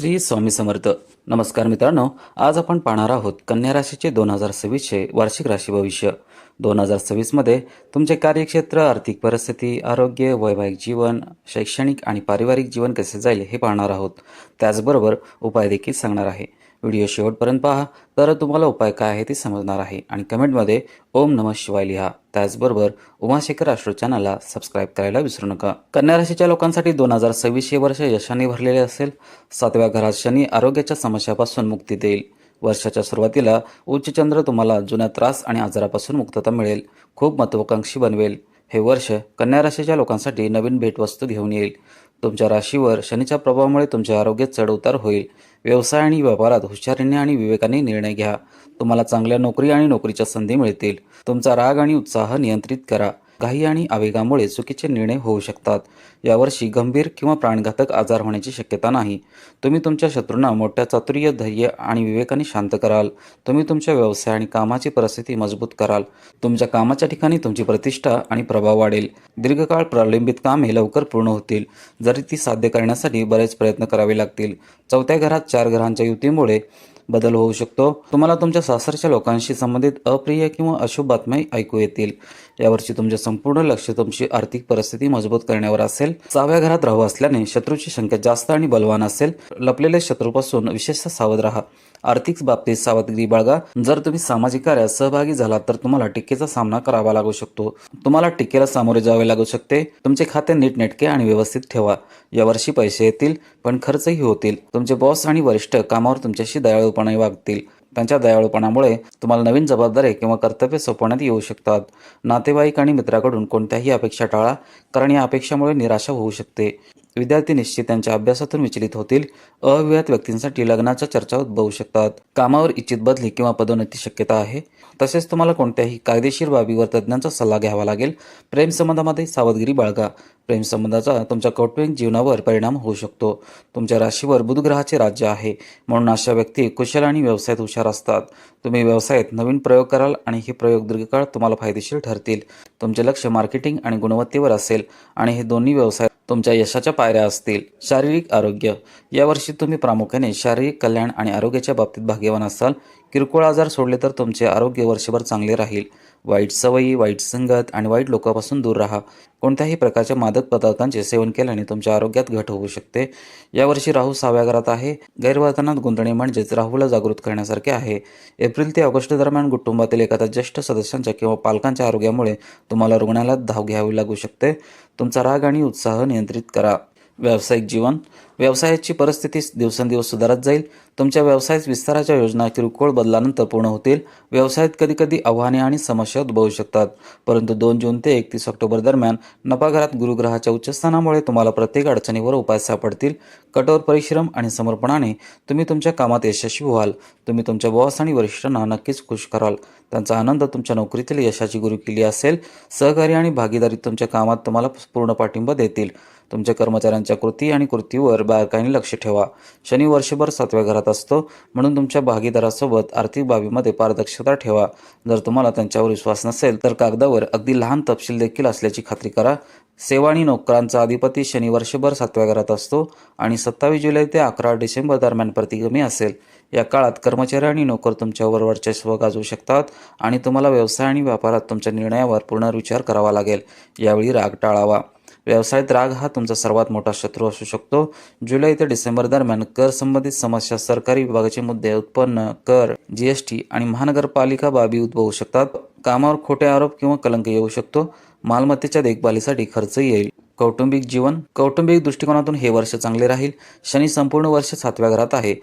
श्री स्वामी समर्थ. नमस्कार मित्रांनो आज आपण पाहणार आहोत कन्या राशीचे दोन हजार सव्वीसचे वार्षिक राशी भविष्य. दोन हजार सव्वीसमध्ये तुमचे कार्यक्षेत्र आर्थिक परिस्थिती आरोग्य वैवाहिक जीवन शैक्षणिक आणि पारिवारिक जीवन कसे जाईल हे पाहणार आहोत. त्याचबरोबर उपाय देखील सांगणार आहे. व्हिडिओ शेवटपर्यंत पहा. तर तुम्हाला उपाय काय आहे ते समजणार आहे. आणि कमेंटमध्ये ओम नमः शिवाय लिहा. त्याचबरोबर उमाशेखर आश्रो चॅनलला सबस्क्राईब करायला विसरू नका. कन्या राशीच्या लोकांसाठी दोन हजार सव्वीस हे वर्ष यशाने भरलेले असेल. सातव्या घरात शनी आरोग्याच्या समस्यापासून मुक्ती देईल. वर्षाच्या सुरुवातीला उच्च चंद्र तुम्हाला जुन्या त्रास आणि आजारापासून मुक्तता मिळेल. खूप महत्वाकांक्षी बनवेल. हे वर्ष कन्या राशीच्या लोकांसाठी नवीन भेटवस्तू घेऊन येईल. तुमच्या राशीवर शनीच्या प्रभावामुळे तुमचे आरोग्य चढउतार होईल. व्यवसाय आणि व्यापारात हुशारीने आणि विवेकाने निर्णय घ्या. तुम्हाला चांगल्या नोकरी आणि नोकरीच्या संधी मिळतील. तुमचा राग आणि उत्साह नियंत्रित करा. घाई आणि आवेगामुळे चुकीचे निर्णय होऊ शकतात. यावर्षी गंभीर किंवा प्राणघातक आजार होण्याची शक्यता नाही. तुम्ही तुमच्या शत्रूंना मोठ्या चातुर्य धैर्य आणि विवेकाने शांत कराल. तुम्ही तुमच्या व्यवसाय आणि कामाची परिस्थिती मजबूत कराल. तुमच्या कामाच्या ठिकाणी तुमची प्रतिष्ठा आणि प्रभाव वाढेल. दीर्घकाळ प्रलंबित कामे लवकर पूर्ण होतील. जरी ती साध्य करण्यासाठी बरेच प्रयत्न करावे लागतील. चौथ्या घरात चार ग्रहांच्या युतीमुळे बदल होऊ शकतो. तुम्हाला तुमच्या सासरच्या लोकांशी संबंधित अप्रिय किंवा अशुभ बातम्या ऐकू येतील. यावर्षी तुमचे संपूर्ण लक्ष तुमची आर्थिक परिस्थिती मजबूत करण्यावर असेल. सहाव्या घरात राहू असल्याने शत्रूची संख्या जास्त आणि बलवान असेल. लपलेल्या शत्रूपासून विशेषतः सावध राहा. आर्थिक बाबतीत सावधगिरी बाळगा. जर तुम्ही सामाजिक कार्यात सहभागी झालात तर तुम्हाला टीकेचा सामना करावा लागू शकतो. तुम्हाला टीकेला सामोरे जावे लागू शकते. तुमचे खाते नीटनेटके आणि व्यवस्थित ठेवा. यावर्षी पैसे येतील पण खर्चही होतील. तुमचे बॉस आणि वरिष्ठ कामावर तुमच्याशी दयाळूपणे वागतील. त्यांच्या दयाळूपणामुळे तुम्हाला नवीन जबाबदारी किंवा कर्तव्य सोपवण्यात येऊ शकतात. नातेवाईक आणि मित्राकडून कोणत्याही अपेक्षा टाळा कारण या अपेक्षामुळे निराशा होऊ शकते. विद्यार्थी निश्चित त्यांच्या अभ्यासातून विचलित होतील. अविवाहित व्यक्तींसाठी लग्नाच्या चर्चा उद्भवू शकतात. कामावर इच्छित बदली किंवा पदोन्नती शक्यता आहे. तसेच तुम्हाला कोणत्याही कायदेशीर बाबीवर तज्ज्ञांचा सल्ला घ्यावा लागेल. प्रेमसंबंधामध्ये सावधगिरी बाळगा. प्रेमसंबंधाचा तुमच्या कौटुंबिक जीवनावर परिणाम होऊ शकतो. तुमच्या राशीवर बुधग्रहाचे राज्य आहे. म्हणून अशा व्यक्ती कुशल आणि व्यवसायात हुशार असतात. तुम्ही व्यवसायात नवीन प्रयोग कराल आणि हे प्रयोग दीर्घकाळ तुम्हाला फायदेशीर ठरतील. तुमचे लक्ष मार्केटिंग आणि गुणवत्तेवर असेल आणि हे दोन्ही व्यवसाय तुमच्या यशाच्या पायऱ्या असतील. शारीरिक आरोग्य. यावर्षी तुम्ही प्रामुख्याने शारीरिक कल्याण आणि आरोग्याच्या बाबतीत भाग्यवान असाल. किरकोळ आजार सोडले तर तुमचे आरोग्य वर्षभर चांगले राहील. वाईट सवयी वाईट संगत आणि वाईट लोकांपासून दूर राहा. कोणत्याही प्रकारच्या मादक पदार्थांचे सेवन केल्याने तुमच्या आरोग्यात घट होऊ शकते. यावर्षी राहू सहाव्या घरात आहे. गैरवर्तनात गुंतणे म्हणजेच राहूला जागृत करण्यासारखे आहे. एप्रिल ते ऑगस्ट दरम्यान कुटुंबातील एखाद्या ज्येष्ठ सदस्यांच्या किंवा पालकांच्या आरोग्यामुळे तुम्हाला रुग्णालयात धाव घ्यावी लागू शकते. तुमचा राग आणि उत्साह नियंत्रित करा. व्यावसायिक जीवन व्यवसायाची परिस्थिती दिवसेंदिवस सुधारत जाईल. तुमच्या व्यवसायात विस्ताराच्या योजना किरकोळ बदलानंतर पूर्ण होतील. व्यवसायात कधीकधी आव्हाने आणि समस्या उद्भवू शकतात. परंतु दोन जून ते एकतीस ऑक्टोबर दरम्यान नपाघरात गुरुग्रहाच्या उच्चस्थानामुळे तुम्हाला प्रत्येक अडचणीवर उपाय सापडतील. कठोर परिश्रम आणि समर्पणाने तुम्ही तुमच्या कामात यशस्वी व्हाल. तुम्ही तुमच्या बॉस आणि वरिष्ठांना नक्कीच खुश कराल. त्यांचा आनंद तुमच्या नोकरीतील यशाची गुरुकिल्ली असेल. सहकार्य आणि भागीदारी तुमच्या कामात तुम्हाला पूर्ण पाठिंबा देतील. तुमच्या कर्मचाऱ्यांच्या कृती आणि कृतीवर बारकाईने लक्ष ठेवा. शनी वर्षभर सातव्या घरात असतो. म्हणून तुमच्या भागीदारासोबत आर्थिक बाबीमध्ये पारदर्शकता ठेवा. जर तुम्हाला त्यांच्यावर विश्वास नसेल तर कागदावर अगदी लहान तपशील देखील असल्याची खात्री करा. सेवा आणि नोकरांचा अधिपती शनी वर्षभर सातव्या घरात असतो आणि सत्तावीस जुलै ते अकरा डिसेंबर दरम्यान प्रतिगमी असेल. या काळात कर्मचारी आणि नोकर तुमच्यावर वर्चस्व गाजवू शकतात आणि तुम्हाला व्यवसाय आणि व्यापारात तुमच्या निर्णयावर पुनर्विचार करावा लागेल. यावेळी राग टाळावा. व्यवसायात राग हा तुमचा सर्वात मोठा शत्रू असू शकतो. जुलै ते डिसेंबर दरम्यान कर संबंधित समस्या सरकारी विभागाचे मुद्दे उत्पन्न कर जीएसटी आणि महानगरपालिका बाबी उद्भवू शकतात. कामावर खोटे आरोप किंवा कलंक येऊ शकतो. मालमत्तेच्या देखभालीसाठी खर्च येईल. कौटुंबिक जीवन. कौटुंबिक दृष्टिकोनातून हे वर्ष चांगले राहील. शनी संपूर्ण वर्ष सातव्या घरात आहे.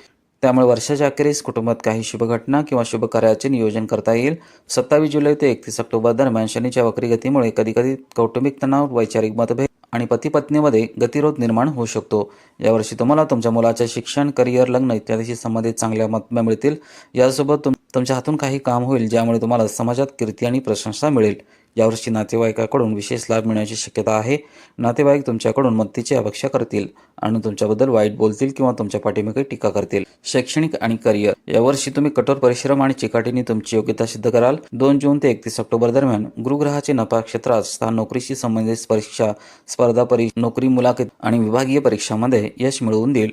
त्यामुळे वर्षाच्या अखेरीस कुटुंबात काही शुभ घटना किंवा शुभ कार्याचे नियोजन करता येईल. सत्तावीस जुलै ते एकतीस ऑक्टोबर दरम्यान शनीच्या वक्री गतीमुळे कधीकधी कौटुंबिक तणाव वैचारिक मतभेद आणि पतीपत्नीमध्ये गतिरोध निर्माण होऊ शकतो. यावर्षी तुम्हाला तुमच्या मुलाच्या शिक्षण करिअर लग्न इत्यादीशी संबंधित चांगल्या बातम्या मिळतील. यासोबत तुम तुमच्या हातून काही काम होईल ज्यामुळे तुम्हाला समाजात कीर्ती आणि प्रशंसा मिळेल. यावर्षी नातेवाईकाकडून विशेष लाभ मिळण्याची शक्यता आहे. नातेवाईक तुमच्याकडून मदतीची अपेक्षा करतील आणि तुमच्याबद्दल वाईट बोलतील किंवा तुमच्या पाठीमागे टीका करतील. शैक्षणिक आणि करिअर. यावर्षी तुम्ही कठोर परिश्रम आणि चिकाटीने तुमची योग्यता सिद्ध कराल. दोन जून ते एकतीस ऑक्टोबर दरम्यान गुरुग्रहाचे नफा क्षेत्रात स्थान नोकरीशी संबंधित परीक्षा स्पर्धा परीक्षा नोकरी मुलाखत आणि विभागीय परीक्षांमध्ये यश मिळवून देईल.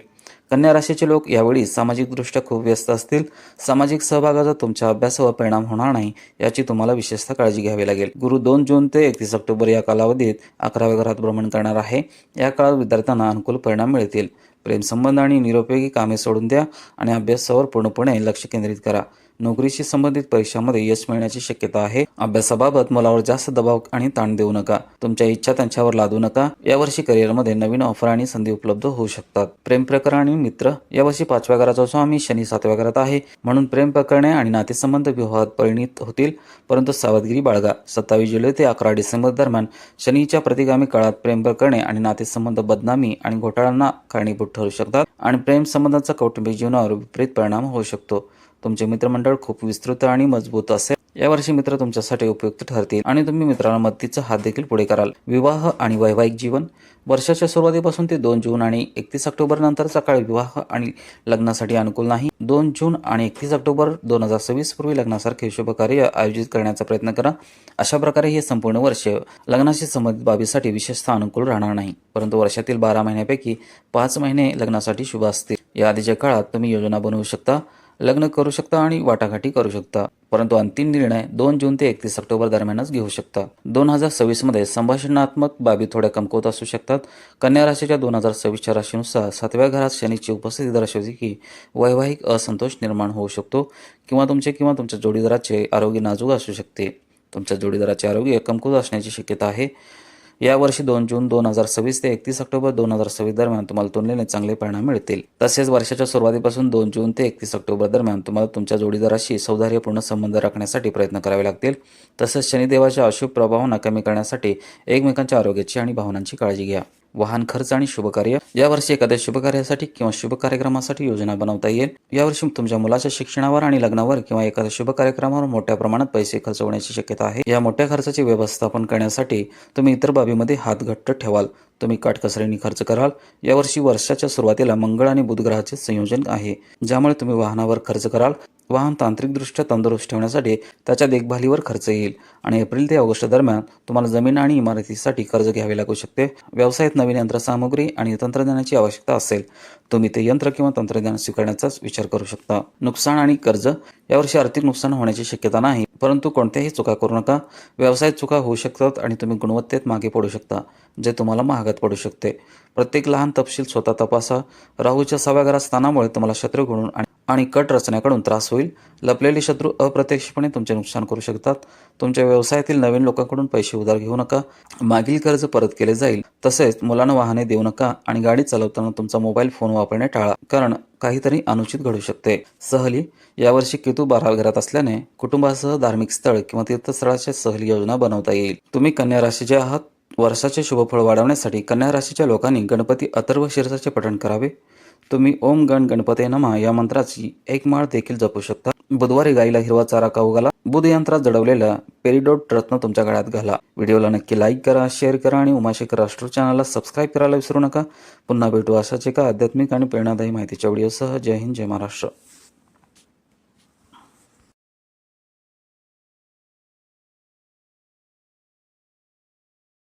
कन्या राशीचे लोक यावेळी सामाजिकदृष्ट्या खूप व्यस्त असतील. सामाजिक सहभागाचा तुमच्या अभ्यासावर परिणाम होणार नाही याची तुम्हाला विशेषतः काळजी घ्यावी लागेल. गुरु दोन जून ते एकतीस ऑक्टोबर या कालावधीत अकराव्या घरात भ्रमण करणार आहे. या काळात विद्यार्थ्यांना अनुकूल परिणाम मिळतील. प्रेमसंबंध आणि निरुपयोगी कामे सोडून द्या आणि अभ्यासावर पूर्णपणे लक्ष केंद्रित करा. नोकरीशी संबंधित परीक्षांमध्ये यश मिळण्याची शक्यता आहे. अभ्यासाबाबत मुलावर जास्त दबाव आणि ताण देऊ नका. तुमच्या इच्छा त्यांच्यावर लादू नका. यावर्षी करिअरमध्ये नवीन ऑफर आणि संधी उपलब्ध होऊ शकतात. प्रेम प्रकरण आणि मित्र. यावर्षी पाचव्या घराचा स्वामी शनी सातव्या घरात आहे. म्हणून प्रेम प्रकरणे आणि नातेसंबंध विवाहात परिणित होतील. परंतु सावधगिरी बाळगा. सत्तावीस जुलै ते अकरा डिसेंबर दरम्यान शनीच्या प्रतिगामी काळात प्रेम प्रकरणे आणि नातेसंबंध बदनामी आणि घोटाळ्यांना कारणीभूत ठरू शकतात आणि प्रेम संबंधाचा कौटुंबिक जीवनावर विपरीत परिणाम होऊ शकतो. तुमचे मित्रमंडळ खूप विस्तृत आणि मजबूत असेल. यावर्षी मित्र तुमच्यासाठी उपयुक्त ठरतील आणि तुम्ही मित्रांना मदतीचा हात देखील पुढे कराल. विवाह आणि वैवाहिक जीवन. वर्षाच्या सुरुवातीपासून ते दोन जून आणि एकतीस ऑक्टोबर नंतर सकाळी विवाह आणि लग्नासाठी अनुकूल नाही. दोन जून आणि एकतीस ऑक्टोबर दोन हजार सव्वीस पूर्वी लग्नासारखे शुभ कार्य आयोजित करण्याचा प्रयत्न करा. अशा प्रकारे हे संपूर्ण वर्ष लग्नाशी संबंधित बाबीसाठी विशेषतः अनुकूल राहणार नाही. परंतु वर्षातील बारा महिन्यापैकी पाच महिने लग्नासाठी शुभ असतील. या आधीच्या काळात तुम्ही योजना बनवू शकता. लग्न करू शकता आणि वाटाघाटी करू शकता. परंतु अंतिम निर्णय दोन जून ते एकतीस ऑक्टोबर दरम्यानच घेऊ शकता. दोन हजार सव्वीसमध्ये संभाषणात्मक बाबी थोड्या कमकुवत असू शकतात. कन्या राशीच्या दोन हजार सव्वीसच्या राशीनुसार सातव्या घरात शनीची उपस्थिती दर्शवते की वैवाहिक असंतोष निर्माण होऊ शकतो किंवा तुमचे किंवा तुमच्या जोडीदाराचे आरोग्य नाजूक असू शकते. तुमच्या जोडीदाराचे आरोग्य कमकुवत असण्याची शक्यता आहे. यावर्षी दोन जून दोन हजार सव्वीस ते एकतीस ऑक्टोबर दोन हजार सव्वीस दरम्यान तुम्हाला तुलनेने चांगले परिणाम मिळतील. तसेच वर्षाच्या सुरुवातीपासून दोन जून ते एकतीस ऑक्टोबर दरम्यान तुम्हाला तुमच्या जोडीदाराशी सौधार्यपूर्ण संबंध राखण्यासाठी प्रयत्न करावे लागतील. तसेच शनिदेवाच्या अशुभ प्रभावांना कमी करण्यासाठी एकमेकांच्या आरोग्याची आणि भावनांची काळजी घ्या. वाहन खर्च आणि शुभकार्य. यावर्षी एखाद्या शुभकार्यासाठी किंवा शुभ कार्यक्रमासाठी योजना बनवता येईल. यावर्षी तुमच्या मुलाच्या शिक्षणावर आणि लग्नावर किंवा एखाद्या शुभ कार्यक्रमावर मोठ्या प्रमाणात पैसे खर्च होण्याची शक्यता आहे. या मोठ्या खर्चाचे व्यवस्थापन करण्यासाठी तुम्ही इतर बाबीमध्ये हात घट्ट ठेवाल. तुम्ही काटकसरीने खर्च कराल. यावर्षी वर्षाच्या सुरुवातीला मंगळ आणि बुध ग्रहाचे संयोजन आहे. ज्यामुळे तुम्ही वाहनावर खर्च कराल. वाहन तांत्रिकदृष्ट्या तंदुरुस्त ठेवण्यासाठी त्याच्या देखभालीवर खर्च येईल. आणि एप्रिल ते ऑगस्ट दरम्यान तुम्हाला जमीन आणि इमारतीसाठी कर्ज घ्यावे लागू शकते. व्यवसायात नवीन यंत्रसामुग्री आणि तंत्रज्ञानाची आवश्यकता असेल तुम्ही ते यंत्र किंवा तंत्रज्ञान स्वीकारण्याचाच विचार करू शकता. नुकसान आणि कर्ज यावर्षी आर्थिक नुकसान होण्याची शक्यता नाही परंतु कोणत्याही चुका करू नका. व्यवसायात चुका होऊ शकतात आणि तुम्ही गुणवत्तेत मागे पडू शकता जे तुम्हाला महागात पडू शकते. प्रत्येक लहान तपशील स्वतः तपासा. राहूच्या सव्या घरात स्थानामुळे तुम्हाला शत्रूकडून आणि आणि कट रचण्याकडून त्रास होईल. लपलेले शत्रू अप्रत्यक्षपणे तुमचे नुकसान करू शकतात. तुमच्या व्यवसायातील नवीन लोकांकडून पैसे उधार घेऊ नका. मागील कर्ज परत केले जाईल. तसेच मुलांना वाहने देऊ नका आणि गाडी चालवताना तुमचा मोबाईल फोन वापरणे टाळा कारण काहीतरी अनुचित घडू शकते. सहली यावर्षी केतू बाराव्या घरात असल्याने कुटुंबासह धार्मिक स्थळ किंवा तीर्थस्थळाच्या सहली योजना बनवता येईल. तुम्ही कन्या राशीचे आहात. वर्षाचे शुभफळ वाढवण्यासाठी कन्या राशीच्या लोकांनी गणपती अथर्व शीर्षाचे पठण करावे. तुम्ही ओम गण गणपते नमा या मंत्राची एक माळ देखील जपू शकता. बुधवारी गाईला हिरवा चारा खाऊ घाला. बुध यंत्रात जडवलेला पेरिडोट रत्न तुमच्या गळ्यात घाला. व्हिडिओला नक्की लाईक करा शेअर करा आणि उमाशेखर राष्ट्र चॅनलला सबस्क्राईब करायला विसरू नका. पुन्हा भेटू अशाच एका आध्यात्मिक आणि प्रेरणादायी माहितीच्या व्हिडिओसह. जय हिंद जय महाराष्ट्र.